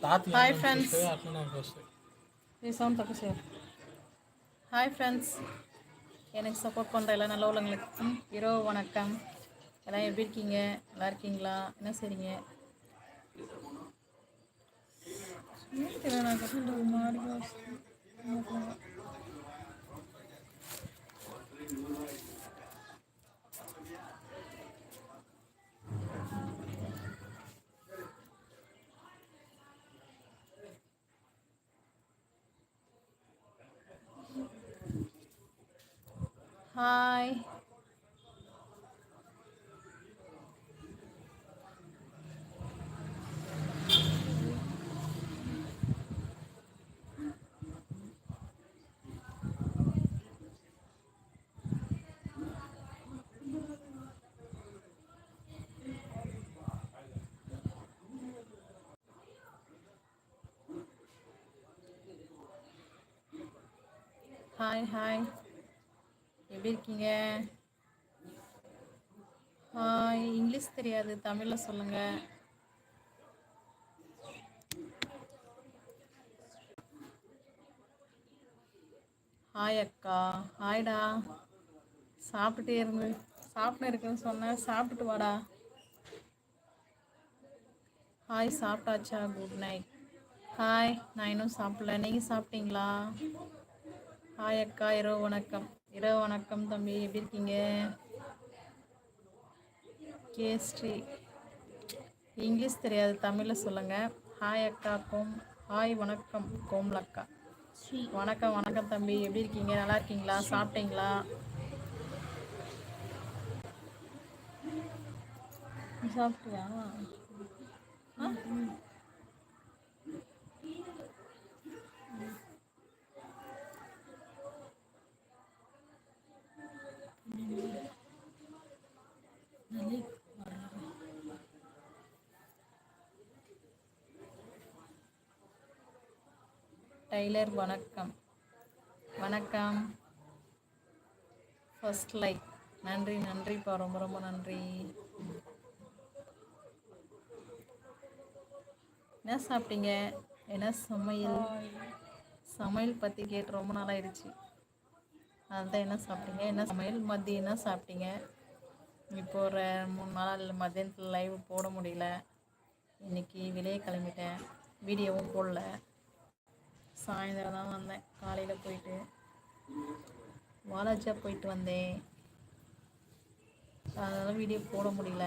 Hi friends ఈ sound தப்பு sir hi friends எனக்கு சப்போர்ட் பண்ணுற எல்லா நல்ல உள்ளவங்களுக்கும் இரவு வணக்கம் எல்லாம் எப்படி இருக்கீங்க நல்லா இருக்கீங்களா என்ன செய்றீங்க ஹாய் ஹாய் ஹாய் எப்படி இருக்கீங்க? ஹாய் இங்கிலீஷ் தெரியாது தமிழில் சொல்லுங்கள் ஹாய் அக்கா. ஹாய்டா சாப்பிட்டுட்டே இருந்து சாப்பிட்டு இருக்குன்னு சொன்னேன் சாப்பிட்டு வாடா. ஹாய் சாப்பிட்டாச்சா? குட் நைட் ஹாய் நான் இன்னும் சாப்பிடல. நீங்கள் சாப்பிட்டீங்களா? ஹாய் அக்கா இரவு வணக்கம். இரவு வணக்கம் தம்பி எப்படி இருக்கீங்க? கேஸ்ட்ரி இங்கிலீஷ் தெரியாது தமிழில் சொல்லுங்கள் ஹாய் அக்கா கோம் ஹாய் வணக்கம் கோம்லக்கா வணக்கம் வணக்கம் தம்பி எப்படி இருக்கீங்க? நல்லா இருக்கீங்களா? சாப்பிட்டீங்களா? சாப்பிட்டியா? டைலர் வணக்கம். வணக்கம். ஃபர்ஸ்ட் லைக் நன்றி நன்றிப்பா ரொம்ப ரொம்ப நன்றி. என்ன சாப்பிட்டீங்க? என்ன சமையல்? சமையல் பற்றி கேட்டு ரொம்ப நாள் ஆயிடுச்சு அதுதான் என்ன சாப்பிட்டீங்க? என்ன சமையல்? மதியம் என்ன சாப்பிட்டீங்க? இப்போ ஒரு மூணு நாள் மதியானத்தில் லைவ் போட முடியல. இன்னைக்கு வெளியே கிளம்பிட்டேன். வீடியோவும் போடல. சாயந்தரம் தான் வந்தேன். காலையில் போயிட்டு. வாலாஜா போயிட்டு வந்தேன். அதனால் வீடியோ போட முடியல.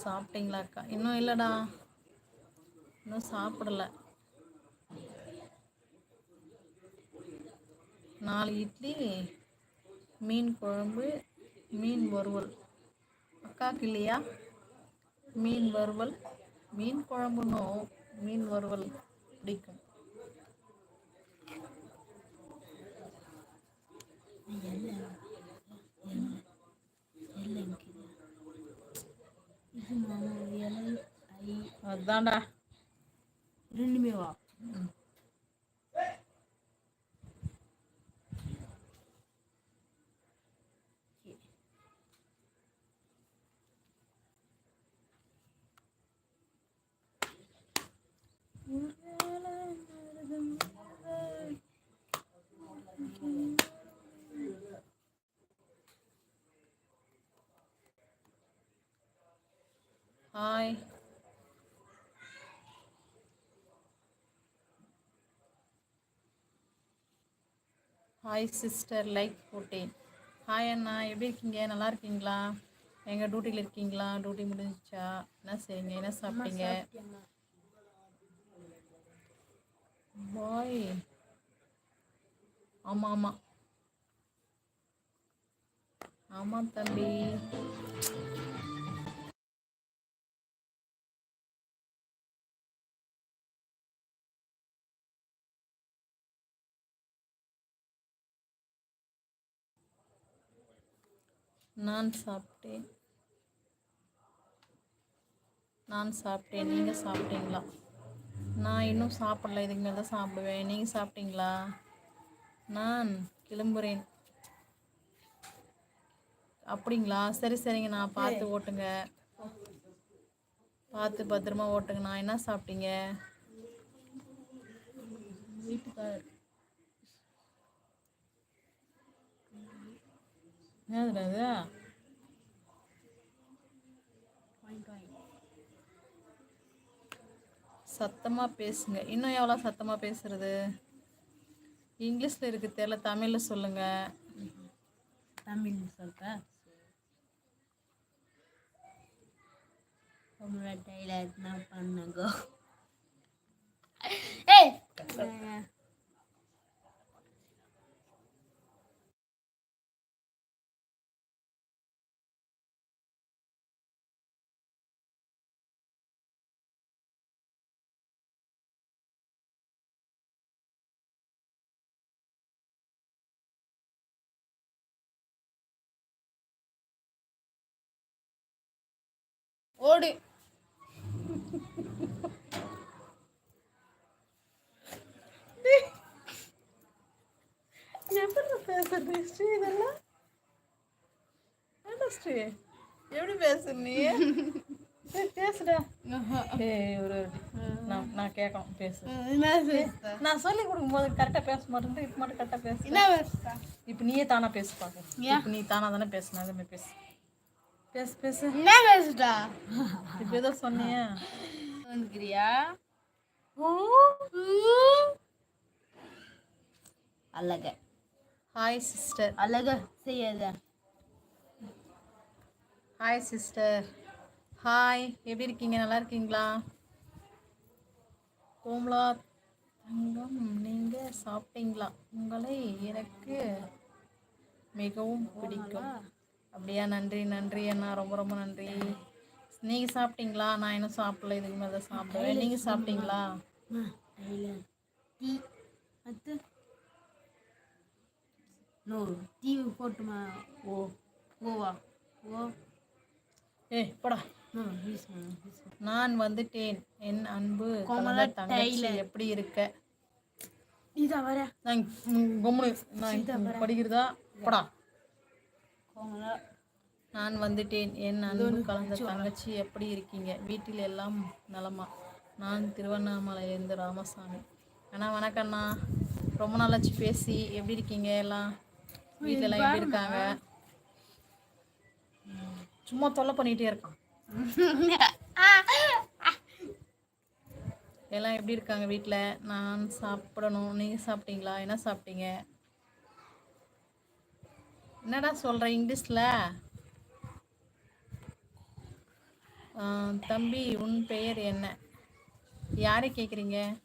சாப்பிட்டீங்களாக்கா இன்னும் இல்லைடா. இன்னும் சாப்பிடல. நாலு இட்லி மீன் குழம்பு மீன் வறுவல். அக்காக்கு இல்லையா மீன் வறுவல் மீன் குழம்புன்னும் மீன் வறுவல் பிடிக்கும் அதான்டா ரெண்டுமே வா ஹாய் ஹாய் சிஸ்டர் லைக் போட்டேன் ஹாய் அண்ணா. எப்படி இருக்கீங்க? நல்லா இருக்கீங்களா? எங்கள் டியூட்டியில் இருக்கீங்களா? டியூட்டி முடிஞ்சிச்சா? என்ன செய்றீங்க? என்ன சாப்பிட்டீங்க? பாய் ஆமாம் ஆமாம் ஆமாம் தம்பி. நான் சாப்பிட்டேன். நான் சாப்பிட்டேன். நீங்கள் சாப்பிட்டீங்களா? நான் இன்னும் சாப்பிடல. இதுக்கு மேலே தான் சாப்பிடுவேன். நீங்கள் சாப்பிட்டீங்களா? நான் கிளம்புறேன். அப்படிங்களா? சரி சரிங்க. நான் பார்த்து ஓட்டுங்க. பார்த்து பத்திரமா ஓட்டுங்க. நான் என்ன சாப்பிட்டீங்க? வீட்டுக்காரர். வாங்கிட்டு வாங்க சத்தமாக பேசுங்க. இன்னும் எவ்வளோ சத்தமாக பேசுறது? இங்கிலீஷில் இருக்கு தெரியல தமிழில் சொல்லுங்கள் தமிழ் சொல்கிறேன் உங்களோட டைலாக் நான் பண்ணுங்க. ஏய் ஓடு. எப்படி பேசுறது? ஸ்ரீ இதெல்லாம்? என்ன ஸ்ரீ? எப்படி பேசுற நீ? பேசுடா. ஒரு நான் நான் கேட்கணும். பேசு. நான் சொல்லி கொடுக்கும்போது கரெக்டாக பேச மாட்டேன் இப்போ மட்டும் கரெக்டாக பேசு இப்போ நீயே தானா பேசு பார்க்க இப்போ நீ தானா தானே பேசணும் அதே மாதிரி பேசு. பேசு பேசு. என்ன பேசுடா இப்போ ஏதோ சொன்னியே. வந்துக்கிறியா? அழக. ஹாய் சிஸ்டர் அழக. செய்யாத ஹாய் சிஸ்டர் ஹாய் எப்படி இருக்கீங்க? நல்லா இருக்கீங்களா? கோமலா தங்கம் நீங்கள் சாப்பிட்டீங்களா? உங்களை எனக்கு மிகவும் பிடிக்கும். அப்படியா நன்றி நன்றி அண்ணா. ரொம்ப ரொம்ப நன்றி. நீங்கள் சாப்பிட்டீங்களா? நான் இன்னும் சாப்பிடல. இதுக்கு மேலே சாப்பிடுவேன் நீங்கள் சாப்பிட்டீங்களா? டீ. அது நோ டிவி போட்டுமா? ஓ ஓவா? ஓ. ஏய் போடா. நான் வந்துட்டேன். என் அன்பு கோமலா தங்கச்சி. எப்படி இருக்க? இதா வர நான் கொம்முனு. நான் படிக்கிறதா? போடா. நான் வந்துட்டேன். என் அன்பு கலந்த தங்கச்சி எப்படி இருக்கீங்க? வீட்டில் எல்லாம் நலமா? நான் திருவண்ணாமலையிலேருந்து ராமசாமி. அண்ணா வணக்கண்ணா ரொம்ப நாளாச்சு பேசி. எப்படி இருக்கீங்க எல்லாம்? வீட்டில் எல்லாம் எப்படி இருக்காங்க? சும்மா தொல்லை பண்ணிகிட்டே இருக்கான். எல்லாம் எப்படி இருக்காங்க வீட்டில்? நான் சாப்பிடணும். நீங்கள் சாப்பிட்டீங்களா? என்ன சாப்பிட்டீங்க? என்னடா சொல்கிற இங்கிலீஷில்? தம்பி உன் பெயர் என்ன? யாரை கேட்குறீங்க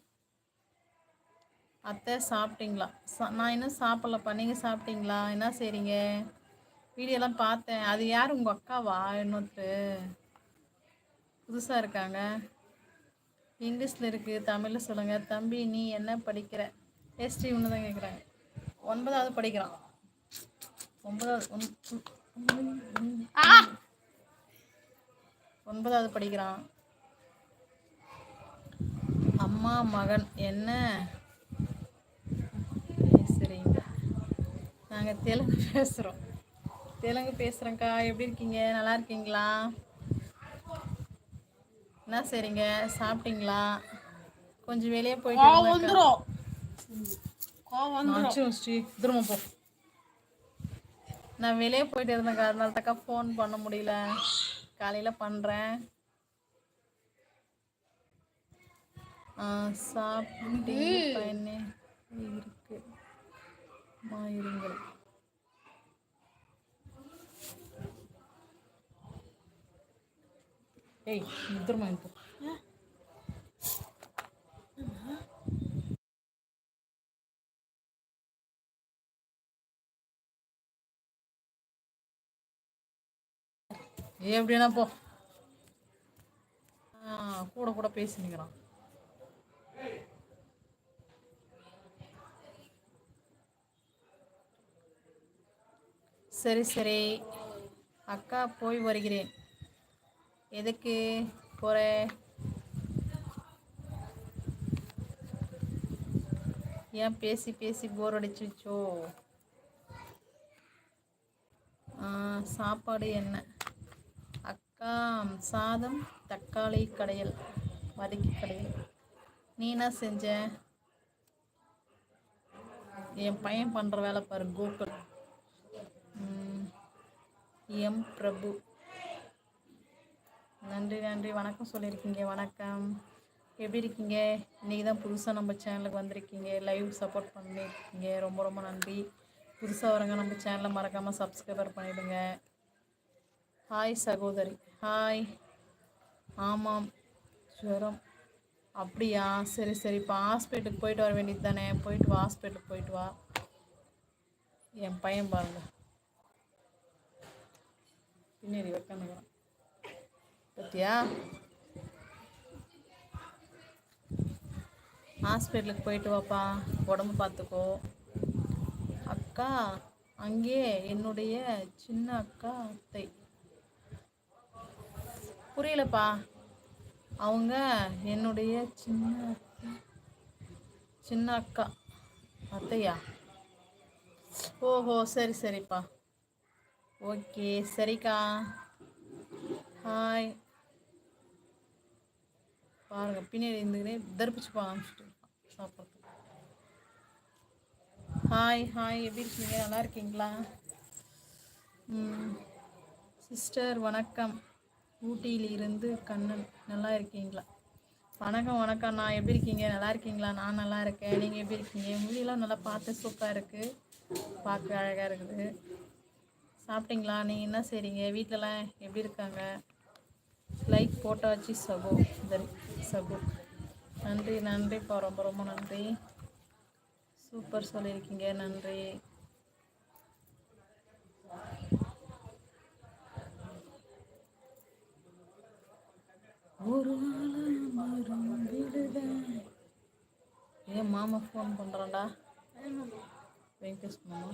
அத்தை சாப்பிட்டீங்களா? சா- நான் இன்னும் சாப்பிட்லப்பா. நீங்கள் சாப்பிட்டீங்களா? என்ன செய்கிறீங்க வீடியோலாம் பார்த்தேன். அது யார்? உங்கள் அக்காவா? இன்னொருத்தர். புதுசாக இருக்காங்க. இங்கிலீஷில் இருக்குது தமிழில் சொல்லுங்கள் தம்பி நீ என்ன படிக்கிற? ஹெஸ்ட்ரி ஒன்று தான் கேட்குறாங்க ஒன்பதாவது படிக்கிறான். ஒன்பதாவது ஒன்- ஒன்- ஒன்- ஒன்பதாவது படிக்கிறான். அம்மா மகன் என்ன? பேசுறீங்க நாங்கள் தெலுங்கு பேசுகிறோம் தெலுங்கு பேசுகிறேங்க்கா எப்படி இருக்கீங்க? நல்லா இருக்கீங்களா? என்ன சரிங்க சாப்பிட்டீங்களா? கொஞ்சம் வெளியே போயிட்டு ஸ்ரீ. திரும்ப போ. நான் வெளியே போயிட்டு இருந்தேன். அதனால தக்கா ஃபோன் பண்ண முடியல. காலையில் பண்ணுறேன் சாப்பிட்டு பயனே இருக்கு. இருங்கள் ஏய் நீ திரும்ப ஏ எப்படின்னா போ. ஆ, கூட கூட பேசினுக்கிறான் சரி சரி. அக்கா போய் வருகிறேன். எதுக்கு போகிற ஏன் பேசி பேசி போர் அடிச்சிச்சோ சாப்பாடு என்ன? காம் சாதம் தக்காளி கடையல் வதக்கி கடையல். நீ என்ன செஞ்ச? என் பையன் பண்ணுற வேலை பாரு கோகுல். எம் பிரபு. நன்றி நன்றி. வணக்கம் சொல்லியிருக்கீங்க வணக்கம். எப்படி இருக்கீங்க? இன்றைக்கி தான் புதுசாக நம்ம சேனலுக்கு வந்திருக்கீங்க. லைவ் சப்போர்ட் பண்ணியிருக்கீங்க ரொம்ப ரொம்ப நன்றி. புதுசாக வரங்க நம்ம சேனலை மறக்காமல் சப்ஸ்கிரைபர் பண்ணிவிடுங்க ஹாய் சகோதரி. ஹாய் ஆமாம். ஜுரம். அப்படியா? சரி சரி இப்போ ஹாஸ்பிட்டலுக்கு போயிட்டு வர வேண்டியது தானே? போயிட்டு வா ஹாஸ்பிட்டலுக்கு போயிட்டு வா. என் பையன் பாருங்க. பின்னாடி வைக்கணுங்க பத்தியா? ஹாஸ்பிட்டலுக்கு போயிட்டு வாப்பா. உடம்பு பார்த்துக்கோ அக்கா அங்கே என்னுடைய சின்ன அக்கா அத்தை. புரியலப்பா. அவங்க என்னுடைய சின்ன சின்ன அக்கா. அத்தையா? ஓஹோ சரி சரிப்பா. ஓகே சரிக்கா. ஹாய் பாருங்க பின்னாடி இருந்துக்கிட்டே தர்பிச்சு பா அனுப்பிச்சிட்டு சாப்பிட்றதுக்கு. ஹாய் ஹாய் எப்படி இருக்கீங்க? நல்லா இருக்கீங்களா? சிஸ்டர் வணக்கம். ஊட்டியில் இருந்து கண்ணன். நல்லா இருக்கீங்களா? வணக்கம் வணக்கம். நான் எப்படி இருக்கீங்க? நல்லா இருக்கீங்களா? நான் நல்லா இருக்கேன். நீங்கள் எப்படி இருக்கீங்க? முடியெல்லாம் நல்லா பார்த்து சூப்பராக இருக்குது பார்க்க அழகாக இருக்குது. சாப்பிட்டீங்களா? நீங்கள் என்ன செய்கிறீங்க வீட்டிலலாம் எப்படி இருக்காங்க? லைக் போட்டாச்சு சகோ சரி சகோ நன்றி நன்றிப்பா ரொம்ப ரொம்ப நன்றி. சூப்பர் சொல்லியிருக்கீங்க. நன்றி. ஒரு. ஏன் மாமா ஃபோன் பண்ணுறான்டா வெங்கடேஷ் மாமா.